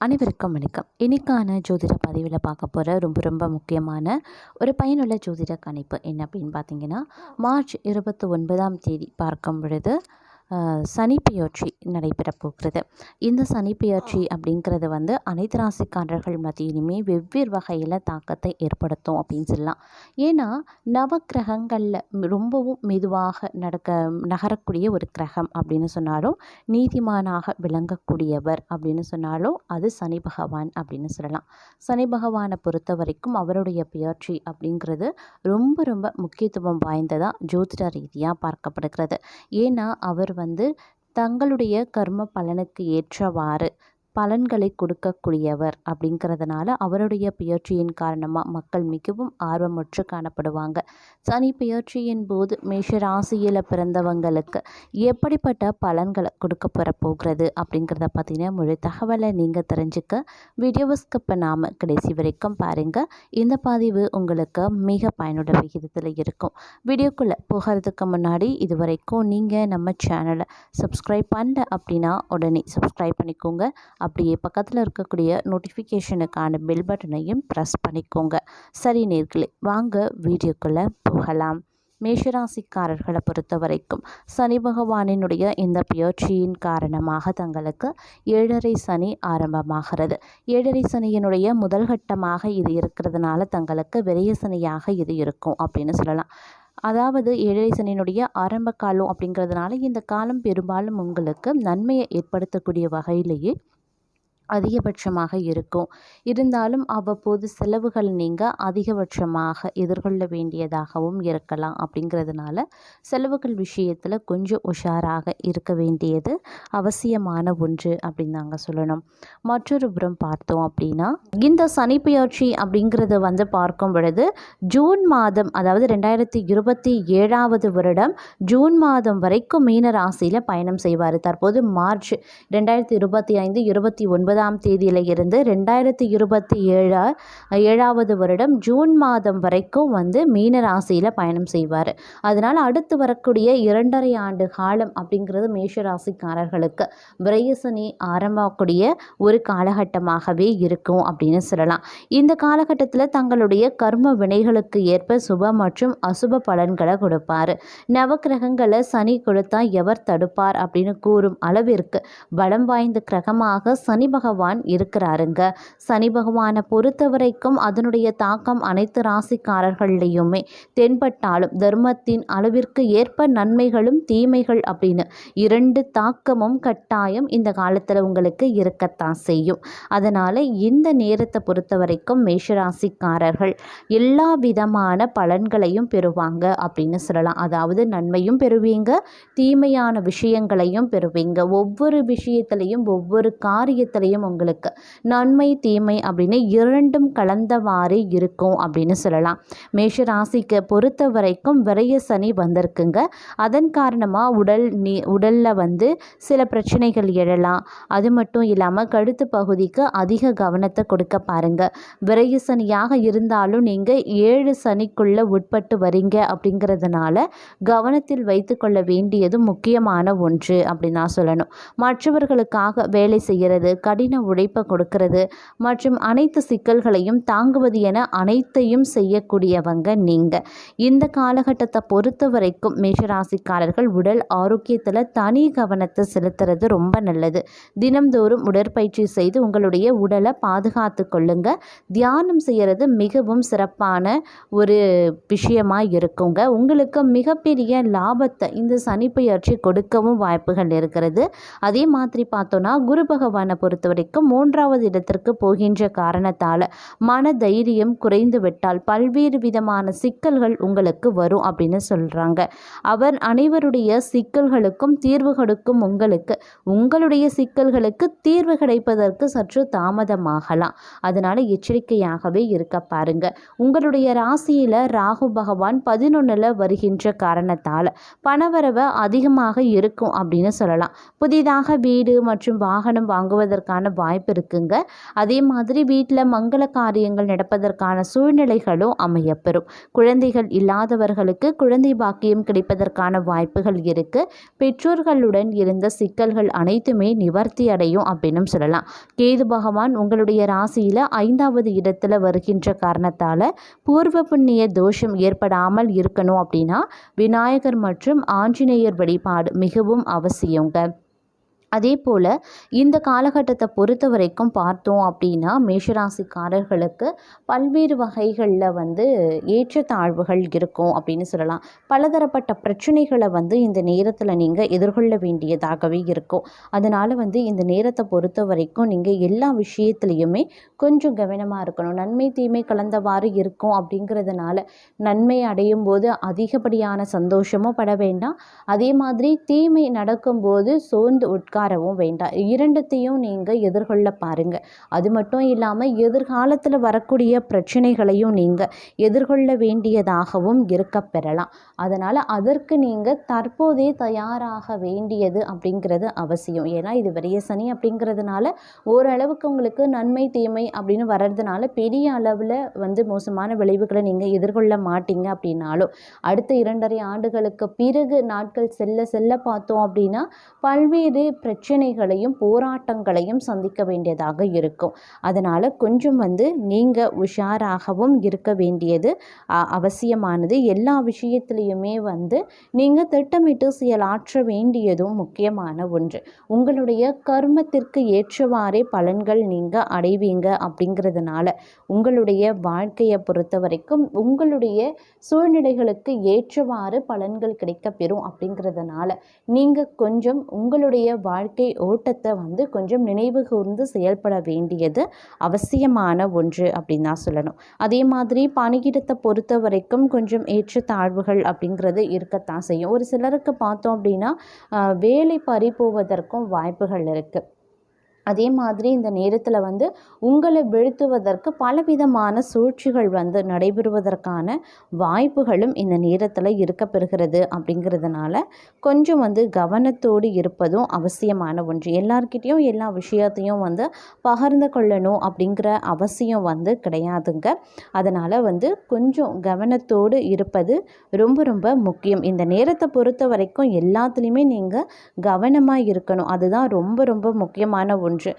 அனைவருக்கும் வணக்கம். இன்றைக்கான ஜோதிட பதிவில் பார்க்க போகிற ரொம்ப ரொம்ப முக்கியமான ஒரு பயனுள்ள ஜோதிட கணிப்பு என்ன அப்படின்னு பார்த்தீங்கன்னா மார்ச் இருபத்தி ஒன்பதாம் தேதி பார்க்கும் பொழுது சனிப்பெயர்ச்சி நடைபெற நடைபெறப் போகிறது. இந்த சனிப்பெயர்ச்சி அப்படிங்கிறது வந்து அனைத்து ராசிக்காரர்கள் மத்தியிலுமே வெவ்வேறு வகையில் தாக்கத்தை ஏற்படுத்தும் அப்படின்னு சொல்லலாம். ஏன்னா நவக்கிரகங்களில் ரொம்பவும் மெதுவாக நடக்க நகரக்கூடிய ஒரு கிரகம் அப்படின்னு சொன்னாலும் நீதிமானாக விளங்கக்கூடியவர் அப்படின்னு சொன்னாலும் அது சனி பகவான் அப்படின்னு சொல்லலாம். சனி பகவானை பொறுத்த வரைக்கும் அவருடைய பெயர்ச்சி அப்படிங்கிறது ரொம்ப ரொம்ப முக்கியத்துவம் வாய்ந்ததாக ஜோதிட ரீதியாக பார்க்கப்படுகிறது. ஏன்னா அவர் வந்து தங்களுடைய கர்ம பலனுக்கு ஏற்றவாறு பலன்களை கொடுக்கக்கூடியவர் அப்படிங்கிறதுனால அவருடைய பெயர்ச்சியின் காரணமாக மக்கள் மிகவும் ஆர்வமுற்று காணப்படுவாங்க. சனி பெயர்ச்சியின் போது மேஷ ராசியில் பிறந்தவங்களுக்கு எப்படிப்பட்ட பலன்களை கொடுக்க போகிற போகிறது அப்படிங்கிறத பற்றின முழு தகவலை நீங்கள் தெரிஞ்சுக்க வீடியோவை ஸ்கிப் பண்ணாமல் கடைசி வரைக்கும் பாருங்கள் இந்த பதிவு உங்களுக்கு மிக பயனுள்ள விகிதத்தில் இருக்கும். வீடியோக்குள்ளே போகிறதுக்கு முன்னாடி இது வரைக்கும் நீங்கள் நம்ம சேனலை சப்ஸ்கிரைப் பண்ணல அப்படின்னா உடனே சப்ஸ்கிரைப் பண்ணிக்கோங்க. அப்படியே பக்கத்தில் இருக்கக்கூடிய நோட்டிஃபிகேஷனுக்கான பெல் பட்டனையும் ப்ரெஸ் பண்ணிக்கோங்க. சரி நேர்களே வாங்க வீடியோக்குள்ளே போகலாம். மேஷராசிக்காரர்களை பொறுத்த வரைக்கும் சனி பகவானினுடைய இந்த பியர்ச்சியின் காரணமாக தங்களுக்கு ஏழரை சனி ஆரம்பமாகிறது. ஏழரை சனியினுடைய முதல் கட்டமாக இது இருக்கிறதுனால தங்களுக்கு விரைய சனியாக இது இருக்கும் அப்படின்னு சொல்லலாம். அதாவது ஏழரை சனியினுடைய ஆரம்ப காலம் அப்படிங்கிறதுனால இந்த காலம் பெரும்பாலும் உங்களுக்கு நன்மையை ஏற்படுத்தக்கூடிய வகையிலேயே அதிகபட்சமாக இருக்கும். இருந்தாலும் அவ்வப்போது செலவுகள் நீங்கள் அதிகபட்சமாக எதிர்கொள்ள வேண்டியதாகவும் இருக்கலாம். அப்படிங்கிறதுனால செலவுகள் விஷயத்தில் கொஞ்சம் உஷாராக இருக்க வேண்டியது அவசியமான ஒன்று அப்படின்னு நாங்கள் சொல்லணும். மற்றொரு புறம் பார்த்தோம் அப்படின்னா இந்த சனிப்பெயர்ச்சி அப்படிங்கிறது வந்து பார்க்கும் பொழுது ஜூன் மாதம் அதாவது ரெண்டாயிரத்தி இருபத்தி ஏழாவது வருடம் ஜூன் மாதம் வரைக்கும் மீன ராசியில் பயணம் செய்வார். தற்போது மார்ச் ரெண்டாயிரத்தி இருபத்தி ஐந்து இருபத்தி ஒன்பது ஒன்பதாம் தேதியில இருந்து ரெண்டாயிரத்தி இருபத்தி ஏழா ஏழாவது வருடம் ஜூன் மாதம் வரைக்கும் வந்து மீன ராசியில் பயணம் செய்வார். அதனால் அடுத்து வரக்கூடிய இரண்டரை ஆண்டு காலம் அப்படிங்கிறது மேஷ ராசிக்காரர்களுக்கு. விரயசனி ஆரம்பக்கூடிய ஒரு காலகட்டமாகவே இருக்கும் அப்படின்னு சொல்லலாம். இந்த காலகட்டத்தில் தங்களுடைய கர்ம வினைகளுக்கு ஏற்ப சுப மற்றும் அசுப பலன்களை கொடுப்பார். நவக்கிரகங்களை சனி கொடுத்தா எவர் தடுப்பார் அப்படின்னு கூறும் அளவிற்கு பலம் வாய்ந்த கிரகமாக சனி பகவான் இருக்கிறாருங்க. சனி பகவானை பொறுத்த வரைக்கும் அதனுடைய தாக்கம் அனைத்து ராசிக்காரர்கள்லையுமே. தென்பட்டாலும் தர்மத்தின் அளவிற்கு ஏற்ப நன்மைகளும் தீமைகள் அப்படின்னு இரண்டு தாக்கமும் கட்டாயம் இந்த காலத்தில் உங்களுக்கு இருக்கத்தான் செய்யும். அதனால் இந்த நேரத்தை பொறுத்த வரைக்கும் மேஷராசிக்காரர்கள் எல்லா விதமான பலன்களையும் பெறுவாங்க அப்படின்னு சொல்லலாம். அதாவது நன்மையும் பெறுவீங்க தீமையான விஷயங்களையும் பெறுவீங்க. ஒவ்வொரு விஷயத்திலையும் ஒவ்வொரு காரியத்திலையும் உங்களுக்கு. நன்மை தீமை அப்படின்னு இரண்டும் கலந்தவாறு இருக்கும் அப்படின்னு சொல்லலாம். மேஷ ராசிக்கு பொறுத்த வரைக்கும் விரைய சனி வந்திருக்குங்க. அதன் காரணமாக உடல் நீ உடலில் வந்து சில பிரச்சனைகள் எழலாம். அது மட்டும் இல்லாமல் கழுத்து பகுதிக்கு அதிக கவனத்தை கொடுக்க பாருங்க. விரைய சனியாக இருந்தாலும் நீங்கள் ஏழு சனிக்குள்ளே உட்பட்டு வரீங்க அப்படிங்கிறதுனால கவனத்தில் வைத்துக்கொள்ள வேண்டியது முக்கியமான ஒன்று அப்படின்னு நான் சொல்லணும். மற்றவர்களுக்காக வேலை செய்கிறது கடின உழைப்பை கொடுக்கிறது. மற்றும் அனைத்து சிக்கல்களையும் தாங்குவது என அனைத்தையும் செய்யக்கூடியவங்க நீங்கள் இந்த காலகட்டத்தை பொறுத்த வரைக்கும் மேஷராசிக்காரர்கள் உடல் ஆரோக்கியத்தில் தனி கவனத்தை செலுத்துறது ரொம்ப நல்லது. தினம்தோறும் உடற்பயிற்சி செய்து உங்களுடைய உடலை பாதுகாத்து கொள்ளுங்க. தியானம் செய்கிறது மிகவும் சிறப்பான ஒரு விஷயமாக இருக்குங்க. உங்களுக்கு மிகப்பெரிய லாபத்தை இந்த சனிப்பெயர்ச்சி கொடுக்கவும் வாய்ப்புகள் இருக்கிறது. அதே மாதிரி பார்த்தோன்னா குரு பகவானை பொறுத்த பொறுத்தவரைக்கும் மூன்றாவது இடத்திற்கு போகின்ற காரணத்தால் மன தைரியம் குறைந்து விட்டால் பல்வேறு விதமான சிக்கல்கள் உங்களுக்கு வரும் அப்படின்னு சொல்கிறாங்க அவர் அனைவருடைய சிக்கல்களுக்கும் தீர்வு கொடுக்கும் உங்களுக்கு உங்களுடைய சிக்கல்களுக்கு தீர்வு கிடைப்பதற்கு சற்று தாமதமாகலாம். அதனால் எச்சரிக்கையாகவே இருக்க பாருங்க. உங்களுடைய ராசியில் ராகு பகவான் பதினொன்றில் வருகின்ற காரணத்தால் பணவரவு அதிகமாக இருக்கும் அப்படின்னு சொல்லலாம். புதிதாக வீடு மற்றும் வாகனம் வாங்குவதற்கான கிடைப்பதற்கான வாய்ப்பு இருக்குங்க. அதே மாதிரி வீட்டில் மங்கள காரியங்கள் நடப்பதற்கான சூழ்நிலைகளும் அமையப்பெறும். குழந்தைகள் இல்லாதவர்களுக்கு குழந்தை பாக்கியம் கிடைப்பதற்கான வாய்ப்புகள் இருக்குது பெற்றோர்களுடன் இருந்த சிக்கல்கள் அனைத்துமே நிவர்த்தி அடையும் அப்படின்னு சொல்லலாம். கேது பகவான் உங்களுடைய ராசியில் ஐந்தாவது இடத்துல வருகின்ற காரணத்தால் பூர்வ புண்ணிய தோஷம் ஏற்படாமல் இருக்கணும் அப்படின்னா விநாயகர் மற்றும் ஆஞ்சநேயர் வழிபாடு மிகவும் அவசியங்க. அதே போல் இந்த காலகட்டத்தை பொறுத்த வரைக்கும் பார்த்தோம் அப்படின்னா மேஷராசிக்காரர்களுக்கு பல்வேறு வகைகளில் வந்து ஏற்றத்தாழ்வுகள் இருக்கும் அப்படின்னு சொல்லலாம். பலதரப்பட்ட பிரச்சனைகளை வந்து இந்த நேரத்தில் நீங்கள் எதிர்கொள்ள வேண்டியதாகவே இருக்கும். அதனால் வந்து இந்த நேரத்தை பொறுத்த வரைக்கும் நீங்கள் எல்லா விஷயத்துலையுமே கொஞ்சம் கவனமாக இருக்கணும். நன்மை தீமை கலந்தவாறு இருக்கும் அப்படிங்கிறதுனால நன்மை அடையும் போது அதிகப்படியான சந்தோஷமும் பட வேண்டாம். அதே மாதிரி தீமை நடக்கும்போது சோர்ந்து உட்கா உட்காரவும் வேண்டாம். இரண்டத்தையும் நீங்கள் எதிர்கொள்ள பாருங்கள் அது மட்டும் இல்லாமல் எதிர்காலத்தில் வரக்கூடிய பிரச்சனைகளையும் நீங்கள் எதிர்கொள்ள வேண்டியதாகவும் இருக்க பெறலாம். அதனால் அதற்கு நீங்கள் தற்போதே தயாராக வேண்டியது அப்படிங்கிறது அவசியம். ஏன்னா இது வரைய சனி அப்படிங்கிறதுனால ஓரளவுக்கு உங்களுக்கு நன்மை தீமை அப்படின்னு வர்றதுனால பெரிய அளவில் வந்து மோசமான விளைவுகளை நீங்கள் எதிர்கொள்ள மாட்டீங்க அப்படின்னாலும் அடுத்த இரண்டரை ஆண்டுகளுக்கு பிறகு நாட்கள் செல்ல செல்ல பார்த்தோம் அப்படின்னா பல்வேறு பிரச்சனைகளையும் போராட்டங்களையும் சந்திக்க வேண்டியதாக இருக்கும். அதனால் கொஞ்சம் வந்து நீங்கள் உஷாராகவும் இருக்க வேண்டியது அவசியமானது. எல்லா விஷயத்துலேயுமே வந்து நீங்கள் திட்டமிட்டு செயலாற்ற வேண்டியதும் முக்கியமான ஒன்று. உங்களுடைய கர்மத்திற்கு ஏற்றவாறே பலன்கள் நீங்கள் அடைவீங்க அப்படிங்கிறதுனால உங்களுடைய வாழ்க்கையை பொறுத்த வரைக்கும் உங்களுடைய சூழ்நிலைகளுக்கு ஏற்றவாறு பலன்கள் கிடைக்கப்பெறும் அப்படிங்கிறதுனால நீங்கள் கொஞ்சம் உங்களுடைய வாழ் வாழ்க்கை ஓட்டத்தை வந்து கொஞ்சம் நினைவு கூர்ந்து செயல்பட வேண்டியது அவசியமான ஒன்று அப்படின்னு தான் சொல்லணும். அதே மாதிரி பணியிடத்தை பொறுத்த வரைக்கும் கொஞ்சம் ஏற்ற தாழ்வுகள் அப்படிங்கிறது இருக்கத்தான் செய்யும். ஒரு சிலருக்கு பார்த்தோம் அப்படின்னா வேலை பறி போவதற்கும் வாய்ப்புகள் இருக்குது அதே மாதிரி இந்த நேரத்தில் வந்து உங்களை வீழ்த்துவதற்கு பலவிதமான சூழ்ச்சிகள் வந்து நடைபெறுவதற்கான வாய்ப்புகளும் இந்த நேரத்தில் இருக்க பெறுகிறது அப்படிங்கிறதுனால கொஞ்சம் வந்து கவனத்தோடு இருப்பதும் அவசியமான ஒன்று. எல்லார்கிட்டேயும் எல்லா விஷயத்தையும் வந்து பகிர்ந்து கொள்ளணும் அப்படிங்கிற அவசியம் வந்து கிடையாதுங்க. அதனால் வந்து கொஞ்சம் கவனத்தோடு இருப்பது ரொம்ப ரொம்ப முக்கியம். இந்த நேரத்தை பொறுத்த வரைக்கும் எல்லாத்துலேயுமே நீங்கள் கவனமாக இருக்கணும். அதுதான் ரொம்ப ரொம்ப முக்கியமான ஒன்று. ஒன்று.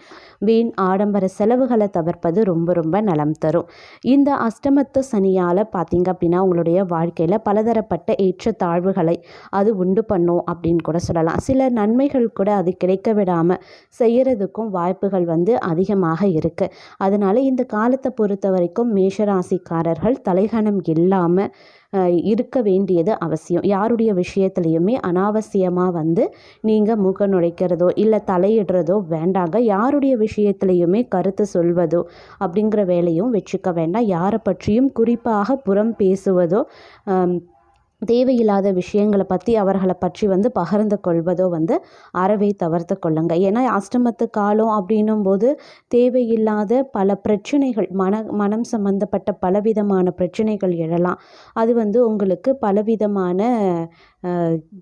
வீண் ஆடம்பர செலவுகளை தவிர்ப்பது ரொம்ப ரொம்ப நலம் தரும். இந்த அஷ்டமத்து சனியால் பார்த்தீங்க அப்படின்னா உங்களுடைய வாழ்க்கையில் பலதரப்பட்ட ஏற்ற தாழ்வுகளை அது உண்டு பண்ணும் அப்படின்னு கூட சொல்லலாம். சில நன்மைகள் கூட அது கிடைக்க விடாமல் செய்கிறதுக்கும் வாய்ப்புகள் வந்து அதிகமாக இருக்குது அதனால் இந்த காலத்தை பொறுத்த வரைக்கும் மேஷராசிக்காரர்கள் தலைகணம் இல்லாமல் இருக்க வேண்டியது அவசியம். யாருடைய விஷயத்துலையுமே அனாவசியமாக வந்து நீங்கள் முக நுழைக்கிறதோ இல்லை தலையிடுறதோ வேண்டாங்க. யாருடைய விஷயத்துலையுமே கருத்து சொல்வதோ அப்படிங்கிற வேலையும் வச்சுக்க வேண்டாம். யாரை பற்றியும் குறிப்பாக புறம் பேசுவதோ தேவையில்லாத விஷயங்களை பற்றி அவர்களை பற்றி வந்து பகிர்ந்து கொள்வதோ வந்து அறவே தவிர்த்து கொள்ளுங்க. ஏன்னா அஷ்டமத்து காலம் அப்படின்னும் போது தேவையில்லாத பல பிரச்சனைகள் மன மனம் சம்பந்தப்பட்ட பலவிதமான பிரச்சனைகள் எழலாம். அது வந்து உங்களுக்கு பலவிதமான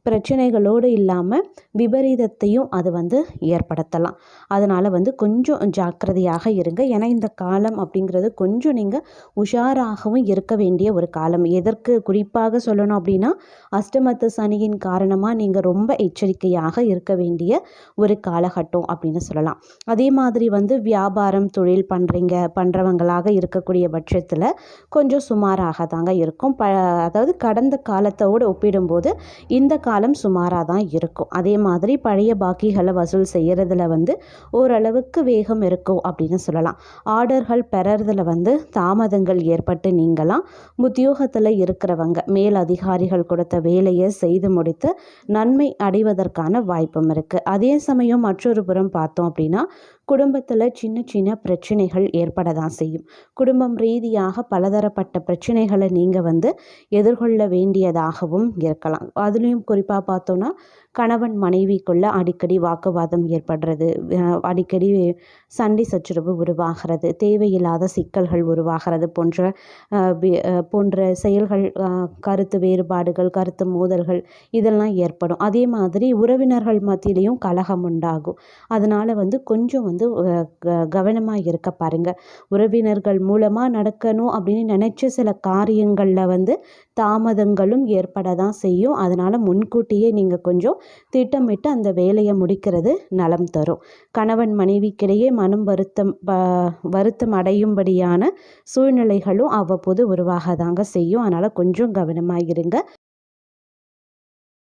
பிரச்சனைகளோடு இல்லாமல் விபரீதத்தையும் அது வந்து ஏற்படுத்தலாம். அதனால் வந்து கொஞ்சம் ஜாக்கிரதையாக இருங்க. ஏன்னா இந்த காலம் அப்படிங்கிறது கொஞ்சம் நீங்கள் உஷாராகவும் இருக்க வேண்டிய ஒரு காலம். எதற்கு குறிப்பாக சொல்லணும் அப்படின்னா அஷ்டமத்து சனியின் காரணமாக நீங்கள் ரொம்ப எச்சரிக்கையாக இருக்க வேண்டிய ஒரு காலகட்டம் அப்படின்னு சொல்லலாம். அதே மாதிரி வந்து வியாபாரம் தொழில் பண்ணுறீங்க பண்ணுறவங்களாக இருக்கக்கூடிய பட்சத்தில் கொஞ்சம் சுமாராக தாங்க இருக்கும். ப அதாவது கடந்த காலத்தோடு ஒப்பிடும்போது இந்த காலம் சுமாராக தான் இருக்கும். அதே மாதிரி பழைய பாக்கிகளை வசூல் செய்கிறதுல வந்து ஓரளவுக்கு வேகம் இருக்கும் அப்படின்னு சொல்லலாம். ஆர்டர்கள் பெறறதுல வந்து தாமதங்கள் ஏற்பட்டு நீங்களாம் உத்தியோகத்தில் இருக்கிறவங்க மேல் அதிகாரிகள் கொடுத்த வேலையை செய்து முடித்து நன்மை அடைவதற்கான வாய்ப்பும் இருக்குது அதே சமயம் மற்றொரு புறம் பார்த்தோம் அப்படின்னா குடும்பத்தில் சின்ன சின்ன பிரச்சனைகள் ஏற்பட தான் செய்யும். குடும்பம் ரீதியாக பலதரப்பட்ட பிரச்சனைகளை நீங்கள் வந்து எதிர்கொள்ள வேண்டியதாகவும் இருக்கலாம். அதுலேயும் குறிப்பாக பார்த்தோன்னா கணவன் மனைவிக்குள்ளே அடிக்கடி வாக்குவாதம் ஏற்படுறது. அடிக்கடி சண்டை சச்சரவு உருவாகிறது. தேவையில்லாத சிக்கல்கள் உருவாகிறது போன்ற போன்ற செயல்கள் கருத்து வேறுபாடுகள் கருத்து மோதல்கள் இதெல்லாம் ஏற்படும். அதே மாதிரி உறவினர்கள் மத்தியிலையும் கலகம் உண்டாகும். அதனால் வந்து கொஞ்சம் வந்து கவனமாக இருக்க பாருங்க. உறவினர்கள் மூலமாக நடக்கணும் அப்படின்னு நினச்ச சில காரியங்களில் வந்து தாமதங்களும் ஏற்பட தான் செய்யும். அதனால் முன்கூட்டியே நீங்கள் கொஞ்சம் திட்டமிட்டு அந்த வேலையை முடிக்கிறது நலம் தரும். கணவன் மனைவிக்கிடையே மனம் வருத்தம் ப- வருத்தம் அடையும்படியான சூழ்நிலைகளும் அவ்வப்போது உருவாக தாங்க செய்யும். அதனால் கொஞ்சம் கவனமாக இருங்க.